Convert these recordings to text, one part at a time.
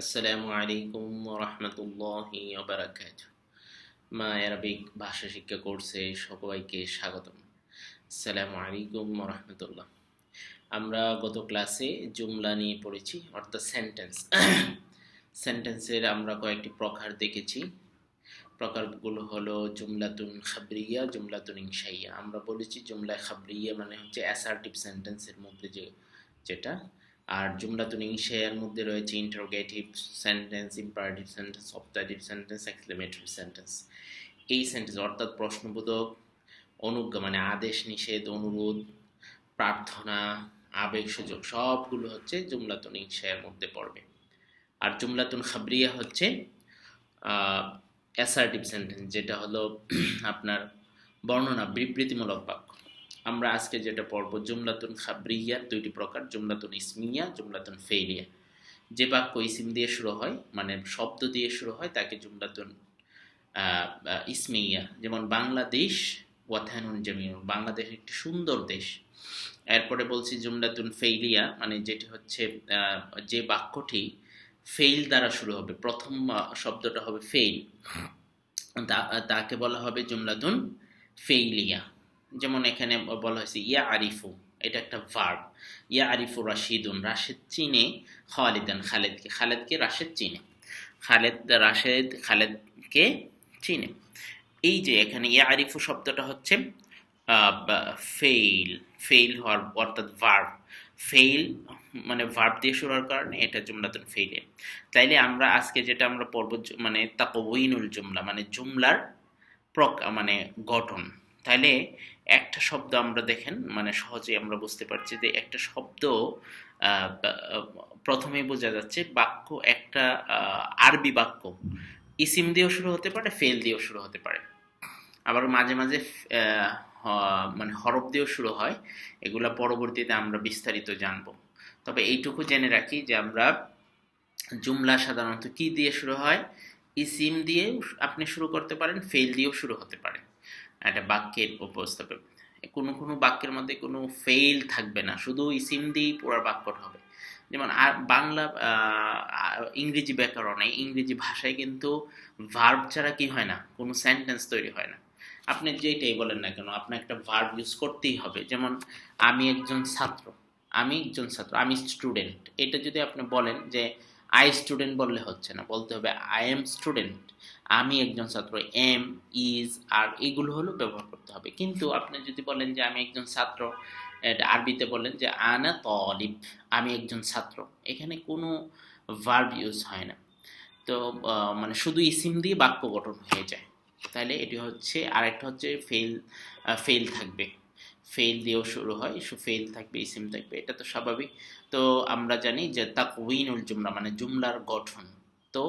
আসসালামু আলাইকুম রহমতুল্লাহি ওবারাকাত মা অ্যারাবিক ভাষা শিক্ষা কোর্সে সবাইকে স্বাগতম। আসসালামু আলাইকুম রহমতুল্লাহ আমরা গত ক্লাসে জুমলা নিয়ে পড়েছি, অর্থাৎ সেন্টেন্স সেন্টেন্সের আমরা কয়েকটি প্রকার দেখেছি। প্রকারগুলো হলো জুমলাতুন খাবরিয়া, জুমলাতুন ইনশাইয়া। আমরা বলেছি জুমলা খাবরিয়া মানে হচ্ছে অ্যাসার্টিভ সেন্টেন্সের মধ্যে যে, যেটা। আর জুমলাতুন ইনশাইয়ার মধ্যে রয়েছে interrogative sentence imperative sentence optative sentence exclamatory sentence এই সেন্টেন্স অর্থাৎ প্রশ্নবোধক, অনুজ্ঞা মানে আদেশ, নিষেধ, অনুরোধ, প্রার্থনা, আবেগ, সুযোগ সবগুলো হচ্ছে জুমলাতুন ইনশাইয়ার মধ্যে পড়বে। আর জুমলাতুন খাবরিয়া হচ্ছে অ্যাসার্টিভ সেন্টেন্স যেটা হলো আপনার বর্ণনা বিবৃতিমূলক বাক্য। আমরা আজকে যেটা পড়ব, জুমলাতুন খাবরিয়ার দুইটি প্রকার, জুমলাতুন ইসমিয়া, জুমলাতুন ফেইলিয়া। যে বাক্য ইসিম দিয়ে শুরু হয় মানে শব্দ দিয়ে শুরু হয়, তাকে জুমলাতুন ইসমিয়া, যেমন বাংলাদেশ ওয়াথানুন জমিউন বাংলাদেশ একটি সুন্দর দেশ। এরপরে বলছি জুমলাতুন ফেইলিয়া মানে যেটি হচ্ছে যে বাক্যটি ফেইল দ্বারা শুরু হবে, প্রথম শব্দটা হবে ফেইল। তাকে বলা হবে জুমলাতুন ফেইলিয়া। যেমন এখানে বলা হয়েছে ইয়া আরিফু এটা একটা ভার্ব ইয়া আরিফু রাশিদুন, রাশেদ চিনে খালিদান, খালেদকে খালেদকে রাশেদ চিনে। খালেদ, রাশেদ, খালেদকে চিনে। এই যে এখানে ইয়া আরিফু শব্দটা হচ্ছে ফেইল ফেইল হওয়ার, অর্থাৎ ভার্ব ফেইল মানে ভার্ব দিয়ে শুরু হওয়ার কারণে এটা জুমলাতুন ফেইলে তাইলে আমরা আজকে যেটা আমরা পড়ব মানে তাকওয়িনুল জুমলা মানে জুমলার প্রক মানে গঠন। তাহলে একটা শব্দ আমরা দেখেন মানে সহজেই আমরা বুঝতে পারছি যে একটা শব্দ প্রথমেই বোঝা যাচ্ছে বাক্য একটা আরবি বাক্য। ইসিম দিয়েও শুরু হতে পারে ফেল দিয়েও শুরু হতে পারে। আবার মাঝে মাঝে মানে হরফ দিয়েও শুরু হয়, এগুলা পরবর্তীতে আমরা বিস্তারিত জানব। তবে এইটুকু জেনে রাখি যে আমরা জুমলা সাধারণত কি দিয়ে শুরু হয়? ইসিম দিয়ে আপনি শুরু করতে পারেন ফেল দিয়েও শুরু হতে পারে। একটা বাক্যের উপস্থাপক। কোনো কোনো বাক্যের মধ্যে কোনো ফেল থাকবে না, শুধু ইসিম দিয়েই পুরো বাক্যটা হবে। যেমন আর বাংলা ইংরেজি ব্যাকরণে ইংরেজি ভাষায় কিন্তু ভার্ব ছাড়া কি হয় না, কোনো সেন্টেন্স তৈরি হয় না। আপনি যেটাই বলেন না কেন, আপনার একটা ভার্ব ইউজ করতেই হবে। যেমন, আমি একজন ছাত্র, আমি একজন ছাত্র, আমি স্টুডেন্ট এটা যদি আপনি বলেন যে আই স্টুডেন্ট বললে হচ্ছে না, বলতে হবে আই এম স্টুডেন্ট আমি একজন ছাত্র এম ইজ আর এগুলো হলো ব্যবহার করতে হবে। কিন্তু আপনি যদি বলেন যে আমি একজন ছাত্র আরবিতে বলেন যে আনা তলিব, আমি একজন ছাত্র, এখানে কোনো ভার্ব ইউজ হয় না। তো মানে শুধু ইসিম দিয়ে বাক্য গঠন হয়ে যায়। তাহলে এটি হচ্ছে আর একটা হচ্ছে ফেল ফেল থাকবে। ফেল দিয়েও শুরু হয় সু ফেল থাকবে ইসিম থাকবে, এটা তো স্বাভাবিক। তো আমরা জানি যে তাকউইনুল জুমলা মানে জুমলার গঠন। তো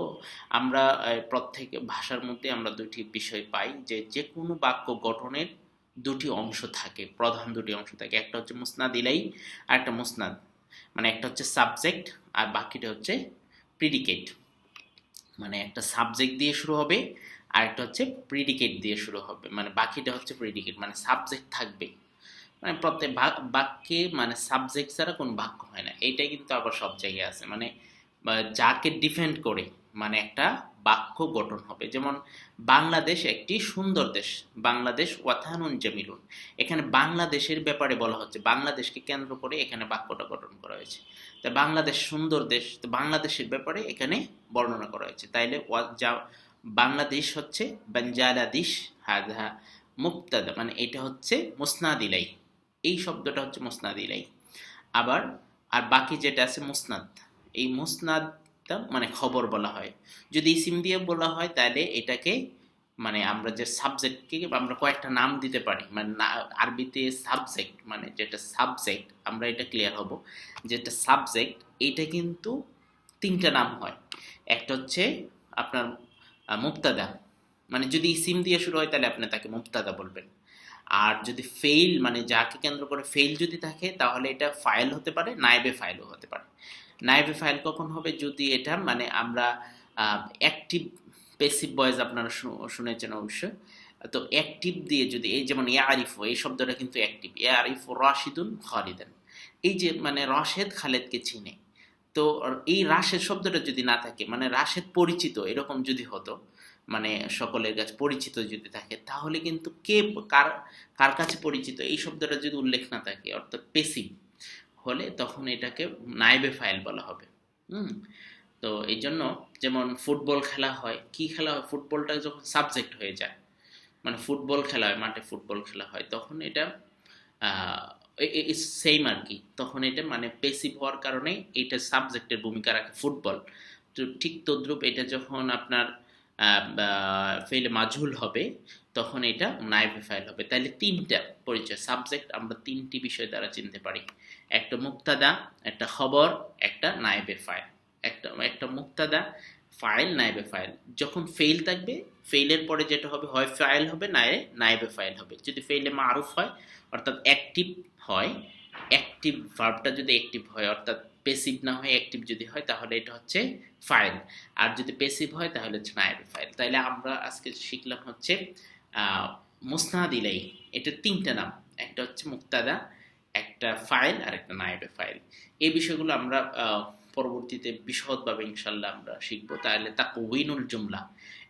আমরা প্রত্যেক ভাষার মধ্যে আমরা দুটি বিষয় পাই যে যে কোনো বাক্য গঠনের দুটি অংশ থাকে, প্রধান দুটি অংশ থাকে। একটা হচ্ছে মুসনাদ ইলাই, আর একটা মুসনাদ। মানে একটা হচ্ছে সাবজেক্ট, আর বাকিটা হচ্ছে প্রিডিকেট মানে একটা সাবজেক্ট দিয়ে শুরু হবে, আর একটা হচ্ছে প্রিডিকেট দিয়ে শুরু হবে। মানে বাকিটা হচ্ছে প্রিডিকেট মানে সাবজেক্ট থাকবে। মানে প্রত্যেক বাক্যে মানে সাবজেক্ট ছাড়া কোনো বাক্য হয় না। এইটাই কিন্তু আবার সব জায়গায় আছে। মানে যাকে ডিফেন্ড করে মানে একটা বাক্য গঠন হবে। যেমন, বাংলাদেশ একটি সুন্দর দেশ। বাংলাদেশ ওয়াথানুন জামিলুন। এখানে বাংলাদেশের ব্যাপারে বলা হচ্ছে। বাংলাদেশকে কেন্দ্র করে এখানে বাক্যটা গঠন করা হয়েছে। তা বাংলাদেশ সুন্দর দেশ, তো বাংলাদেশের ব্যাপারে এখানে বর্ণনা করা হয়েছে। তাইলে যা, বাংলাদেশ হচ্ছে বাঞ্জালাদেশ হাজা মুক্তাদা। মানে এটা হচ্ছে মুসনাদিলাই এই শব্দটা হচ্ছে মুসনাদিলাই আবার, আর বাকি যেটা আছে মুসনাদ। এই মুসনাদটা মানে খবর বলা হয়। যদি ইসিম দিয়ে বলা হয়, তাহলে এটাকে মানে আমরা যে সাবজেক্টকে আমরা কয়েকটা নাম দিতে পারি। মানে আরবিতে সাবজেক্ট মানে যেটা সাবজেক্ট, আমরা এটা ক্লিয়ার হব যেটা সাবজেক্ট, এটা কিন্তু তিনটা নাম হয়। একটা হচ্ছে আপনার মুক্তাদা মানে যদি ইসিম দিয়ে শুরু হয়, তাহলে আপনি তাকে মুক্তাদা বলবেন। আর যদি ফেইল মানে যাকে কেন্দ্র করে ফেইল যদি থাকে, তাহলে এটা ফাইল হতে পারে নাইবে ফাইলও হতে পারে। নাইবে ফাইল কখন হবে? যদি এটা মানে আমরা অ্যাক্টিভ পেসিভ ভয়েস আপনারা শুনেছেন অবশ্যই। তো অ্যাক্টিভ দিয়ে যদি, এই যেমন ইয়া আরিফু এই শব্দটা কিন্তু অ্যাক্টিভ ইয়া আরিফু রাশিদুন খালিদান এই যে মানে রশেদ খালেদকে চিনে। তো এই রাশেদ শব্দটা যদি না থাকে মানে রাশেদ পরিচিত, এরকম যদি হতো মানে সকলের কাছে পরিচিত যদি থাকে, তাহলে কিন্তু কে কার কার কাছে পরিচিত? এই শব্দটা যদি উল্লেখ না থাকে, অর্থাৎ পেসিভ হলে তখন এটাকে নাইবে ফাইল বলা হবে। হুম? তো এই জন্য যেমন ফুটবল খেলা হয়, কি খেলা হয়? ফুটবলটা যখন সাবজেক্ট হয়ে যায় মানে ফুটবল খেলা হয়, মাঠে ফুটবল খেলা হয়, তখন এটা সেম আর কি। তখন এটা মানে পেসিভ হওয়ার কারণে এটা সাবজেক্টের ভূমিকা রাখে ফুটবল। তো ঠিক তদ্রুপ এটা যখন আপনার ফেলে মাজহুল হবে, তখন এটা নাইবে ফাইল হবে। তাহলে তিনটা পরিচয় সাবজেক্ট আমরা তিনটি বিষয় দ্বারা চিনতে পারি। একটা মুক্তাদা, একটা খবর, একটা নাইবে ফাইল একটা একটা মুক্তাদা ফাইল নাইবে ফাইল যখন ফেল থাকবে ফেইলের পরে যেটা হবে, হয় ফাইল হবে নায়ে নাইবে ফাইল হবে। যদি ফেইলে মারুফ হয়, অর্থাৎ অ্যাক্টিভ হয় অ্যাক্টিভ ভার্বটা যদি অ্যাক্টিভ হয়, অর্থাৎ পেসিভ না হয় অ্যাক্টিভ যদি হয়, তাহলে এটা হচ্ছে ফাইল আর যদি পেসিভ হয়, তাহলে হচ্ছে নাইবে ফাইল তাহলে আমরা আজকে শিখলাম হচ্ছে মুসনাদ ইলাই এটা তিনটা নাম। একটা হচ্ছে মুক্তাদা, একটা ফাইল আর একটা নাইবে ফাইল এই বিষয়গুলো আমরা পরবর্তীতে বিশদভাবে ইনশাল্লাহ আমরা শিখব। তাহলে তা উইনুল জুমলা।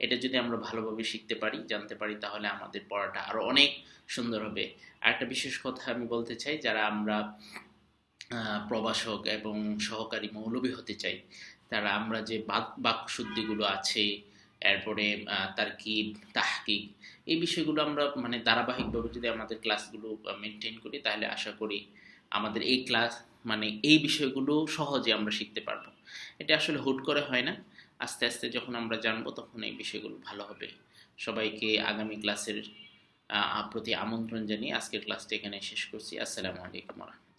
এটা যদি আমরা ভালোভাবে শিখতে পারি, জানতে পারি, তাহলে আমাদের পড়াটা আরও অনেক সুন্দর হবে। আর একটা বিশেষ কথা আমি বলতে চাই, যারা আমরা প্রবাসক এবং সহকারী মৌলবী হতে চাই। তারা আমরা যে বাকশুদ্ধিগুলো আছে, এরপরে তারকিব, তাহকিক, এই বিষয়গুলো আমরা মানে ধারাবাহিকভাবে যদি আমাদের ক্লাসগুলো মেনটেন করি, তাহলে আশা করি আমাদের এই ক্লাস মানে এই বিষয়গুলো সহজে আমরা শিখতে পারব। এটা আসলে হুট করে হয় না। আস্তে আস্তে যখন আমরা জানব, তখন এই বিষয়গুলো ভালো হবে। সবাইকে আগামী ক্লাসের প্রতি আমন্ত্রণ জানিয়ে আজকের ক্লাসটা এখানে শেষ করছি। আসসালামু আলাইকুম রহমতুল্লাহ।